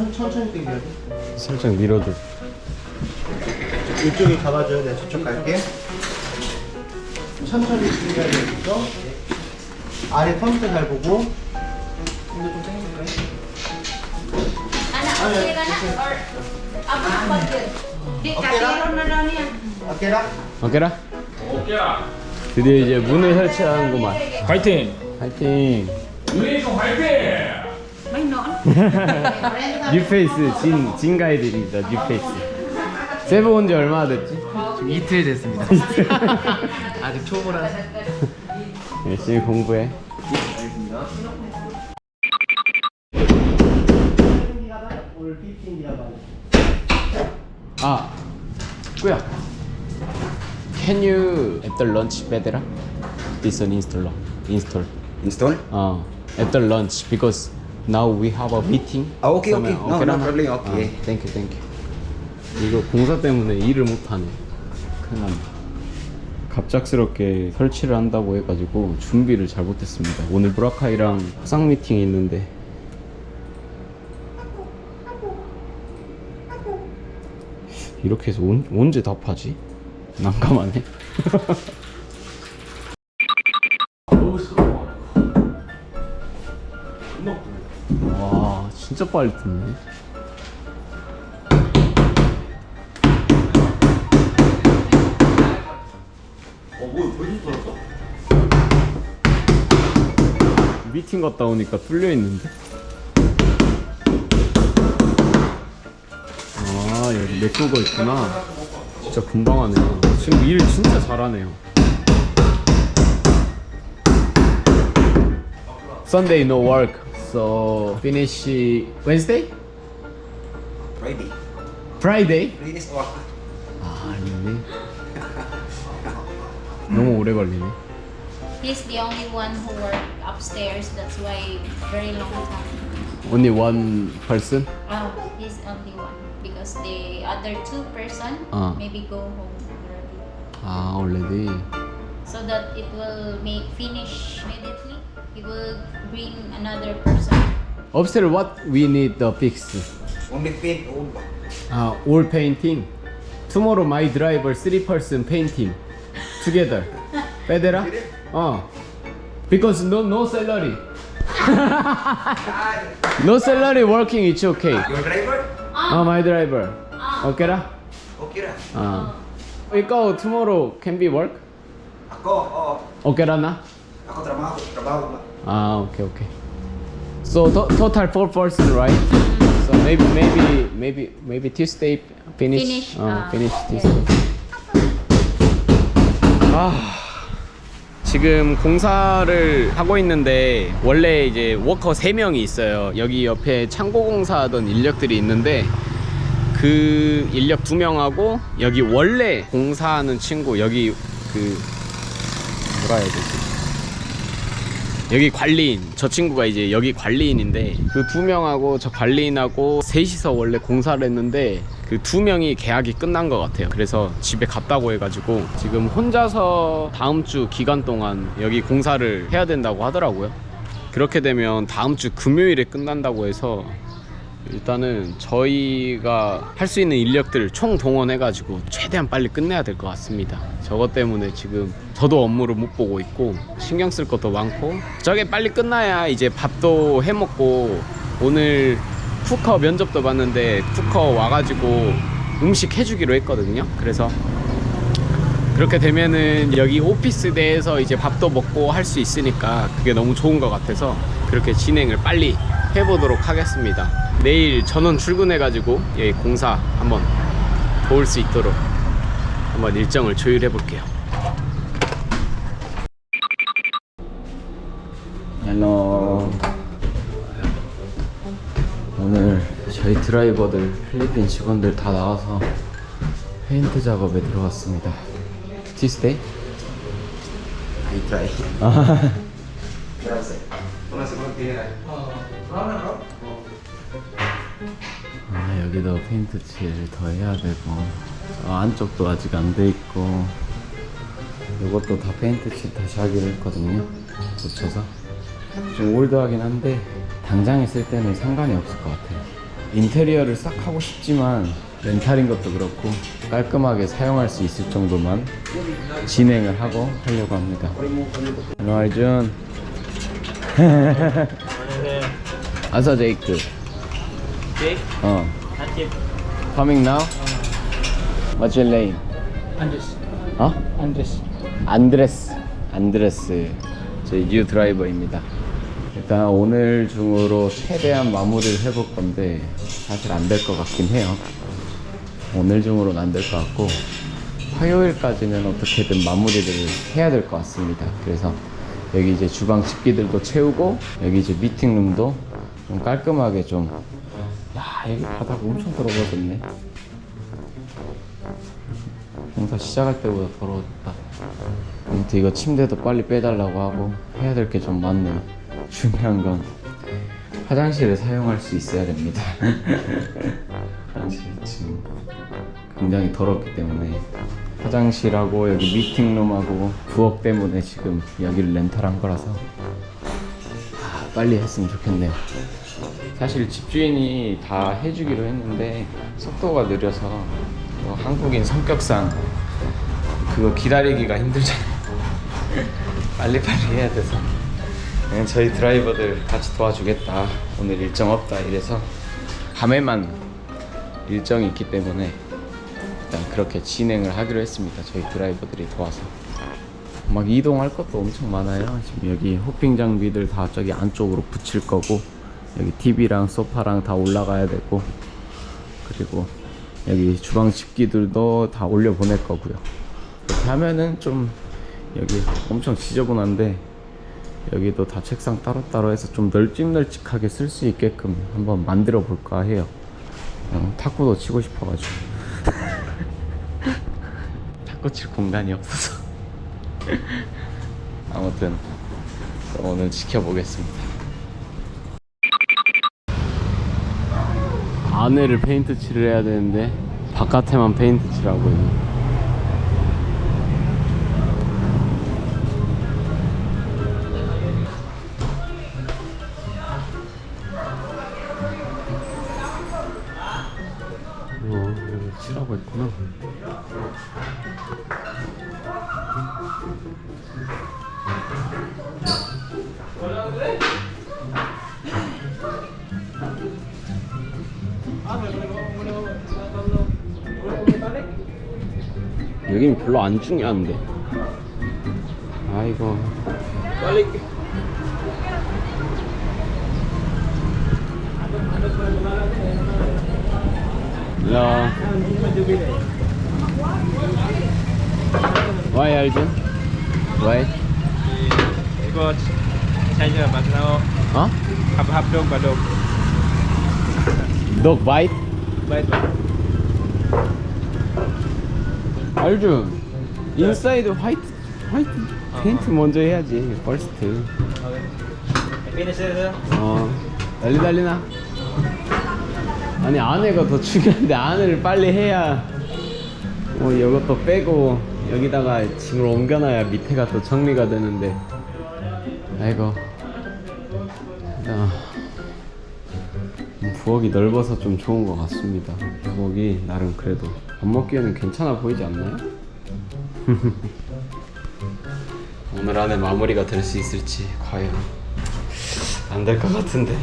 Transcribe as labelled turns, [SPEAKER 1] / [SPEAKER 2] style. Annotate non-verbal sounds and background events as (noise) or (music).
[SPEAKER 1] 천, 천천히 당겨야 돼.
[SPEAKER 2] 살짝 밀어줘.
[SPEAKER 1] 이쪽이 잡아줘야 돼. 저쪽 갈게. 천천히 당겨야 되겠죠? 아래 펌프 잘 보고.
[SPEAKER 3] Anak? Or, ba yun? Di,
[SPEAKER 1] Okay lang.
[SPEAKER 3] katiro na daw niya.
[SPEAKER 1] 어깨라.
[SPEAKER 2] 어깨라? 드디어 이제 문을 설치하는구만.
[SPEAKER 4] 파이팅!
[SPEAKER 2] 파이팅.
[SPEAKER 4] 유니콘 파이팅!
[SPEAKER 2] 뉴페이스 진, 진 가이드입니다. 뉴페이스. 세브 온지 얼마나 됐지?
[SPEAKER 5] 이틀 됐습니다. 아직 초보라서.
[SPEAKER 2] 열심히 공부해.
[SPEAKER 1] 올15 기가바이트.
[SPEAKER 2] 아, 꾸야. Can you at the lunch better? This one install. Install.
[SPEAKER 6] Install?
[SPEAKER 2] 어, at the lunch because now we have a meeting.
[SPEAKER 6] Ah, okay, okay.
[SPEAKER 2] 그러면
[SPEAKER 6] No, no
[SPEAKER 2] 나?
[SPEAKER 6] problem. Okay.
[SPEAKER 2] 아, thank you, thank you. 이거 공사 때문에 일을 못 하네. 큰일 났네. 갑작스럽게 설치를 한다고 해가지고 준비를 잘 못했습니다. 오늘 브라카이랑 화상 미팅이 있는데 이렇게 해서 온, 언제 답하지? 난감하네. (laughs) 진짜 빨리 뜯네. 미팅 갔다 오니까 뚫려 있는데. 아 여기 메꾸고 있구나. 진짜 금방 하네요. 지금 일 진짜 잘하네요. Sunday no work, so finish Wednesday,
[SPEAKER 6] Friday.
[SPEAKER 2] Friday.
[SPEAKER 6] Friday is off.
[SPEAKER 2] 아 아니네. 너무 오래 걸리네.
[SPEAKER 3] He's the only one who worked upstairs. That's why very long time.
[SPEAKER 2] Only one person.
[SPEAKER 3] Oh, he's only one. Because the other two person
[SPEAKER 2] Ah.
[SPEAKER 3] maybe go home already.
[SPEAKER 2] 아 already.
[SPEAKER 3] so that it will make finish immediately. It will bring another person.
[SPEAKER 2] Obviously, what we need to fix
[SPEAKER 6] Only paint over.
[SPEAKER 2] uh, all painting. Tomorrow my driver three person painting together. (laughs) Better? Uh. Oh. Because no no salary. No salary working it's okay.
[SPEAKER 6] your driver?
[SPEAKER 2] Uh, my driver. Ah. Okay lah.
[SPEAKER 6] Okay, lah.
[SPEAKER 2] Uh. We go tomorrow can be work?
[SPEAKER 6] Ako, oo.
[SPEAKER 2] 오케이라 나?
[SPEAKER 6] Ako trabaho, trabaho ba?
[SPEAKER 2] 아 오케이 오케이. So to, total four person right? So maybe maybe maybe maybe Tuesday finish.
[SPEAKER 3] Finish,
[SPEAKER 2] 어
[SPEAKER 3] 아,
[SPEAKER 2] finish
[SPEAKER 3] 네.
[SPEAKER 2] Tuesday. 아 지금 공사를 하고 있는데 원래 이제 워커 3명이 있어요. 여기 옆에 창고 공사하던 인력들이 있는데 그 인력 2명하고 여기 원래 공사하는 친구 여기 그 해야 되지? 여기 관리인 저 친구가 이제 여기 관리인인데 그 두 명하고 저 관리인하고 셋이서 원래 공사를 했는데 그 두 명이 계약이 끝난 것 같아요 그래서 집에 갔다고 해가지고 지금 혼자서 다음 주 기간 동안 여기 공사를 해야 된다고 하더라고요 그렇게 되면 다음 주 금요일에 끝난다고 해서 일단은 저희가 할 수 있는 인력들을 총 동원해가지고 최대한 빨리 끝내야 될 것 같습니다. 저것 때문에 지금 저도 업무를 못 보고 있고 신경 쓸 것도 많고 저게 빨리 끝나야 이제 밥도 해 먹고 오늘 쿠커 면접도 봤는데 쿠커 와가지고 음식 해주기로 했거든요. 그래서 그렇게 되면은 여기 오피스대에서 이제 밥도 먹고 할 수 있으니까 그게 너무 좋은 것 같아서 그렇게 진행을 빨리 해보도록 하겠습니다. 내일 전원 출근해가지고 여기 공사 한번 도울 수 있도록 한번 일정을 조율해 볼게요. 헬로. 오늘 저희 드라이버들 필리핀 직원들 다 나와서 페인트 작업에 들어갔습니다. Tuesday?
[SPEAKER 6] I try.
[SPEAKER 2] 아, (laughs)
[SPEAKER 6] Gracias. Una segunda tira.
[SPEAKER 2] 아 여기도 페인트 칠을 더 해야 되고 저 안쪽도 아직 안 돼 있고 이것도 다 페인트 칠 다시 하기로 했거든요 붙여서 좀 올드하긴 한데 당장 했을 때는 상관이 없을 것 같아요 인테리어를 싹 하고 싶지만 렌탈인 것도 그렇고 깔끔하게 사용할 수 있을 정도만 진행을 하고 하려고 합니다. 안녕 알준. 아사 제이크. 어. Coming now? What's your name?
[SPEAKER 4] 안드레스.
[SPEAKER 2] 어?
[SPEAKER 4] 안드레스.
[SPEAKER 2] 안드레스 안드레스 저희 뉴 드라이버입니다 일단 오늘 중으로 최대한 마무리를 해볼 건데 사실 안 될 것 같긴 해요 오늘 중으로는 안 될 것 같고 화요일까지는 어떻게든 마무리를 해야 될 것 같습니다 그래서 여기 이제 주방 집기들도 채우고 여기 이제 미팅룸도 좀 깔끔하게 좀 야, 여기 바닥 엄청 더러워졌네. 공사 시작할 때보다 더러워졌다. 아무튼 이거 침대도 빨리 빼달라고 하고 해야 될 게 좀 많네요. 중요한 건 화장실을 사용할 수 있어야 됩니다. (laughs) 화장실 지금 굉장히 더럽기 때문에 화장실하고 여기 미팅룸하고 부엌 때문에 지금 여기를 렌탈한 거라서 아, 빨리 했으면 좋겠네요. 사실 집주인이 다 해주기로 했는데 속도가 느려서 또 한국인 성격상 그거 기다리기가 힘들잖아요. (laughs) 빨리빨리 해야 돼서 그냥 저희 드라이버들 같이 도와주겠다. 오늘 일정 없다 이래서 밤에만 일정이 있기 때문에 일단 그렇게 진행을 하기로 했습니다. 저희 드라이버들이 도와서 막 이동할 것도 엄청 많아요. 지금 여기 호핑 장비들 다 저기 안쪽으로 붙일 거고 여기 TV랑 소파랑 다 올라가야 되고 그리고 여기 주방 집기들도 다 올려 보낼 거고요. 이렇게 하면은 좀 여기 엄청 지저분한데 여기도 다 책상 따로따로 해서 좀 널찍널찍하게 쓸 수 있게끔 한번 만들어 볼까 해요. 그냥 탁구도 치고 싶어가지고 (laughs) 탁구 칠 공간이 없어서 (laughs) 아무튼 오늘 지켜보겠습니다. 안에를 페인트 칠을 해야 되는데 바깥에만 페인트 칠하고 있네. 어, 칠하고 있구나. 여긴 별로 안 중요한데. 아이고. 빨리. 야. Why Arjun? Why?
[SPEAKER 4] 이거 차이저 만나고
[SPEAKER 2] 어?
[SPEAKER 4] 합합동 바동.
[SPEAKER 2] Dog bite?
[SPEAKER 4] 바이
[SPEAKER 2] 알준. 인사이드 화이트 화이트 페인트 먼저 해야지. 퍼스트.
[SPEAKER 4] 피니셔.
[SPEAKER 2] 어. 달리 달리나? 아니 안에가 더 중요한데 안에를 빨리 해야 뭐 이것도 빼고 여기다가 짐을 옮겨놔야 밑에가 또 정리가 되는데 아이고 아, 부엌이 넓어서 좀 좋은 것 같습니다 부엌이 나름 그래도 밥 먹기에는 괜찮아 보이지 않나요? (laughs) 오늘 안에 마무리가 될 수 있을지 과연 안 될 것 같은데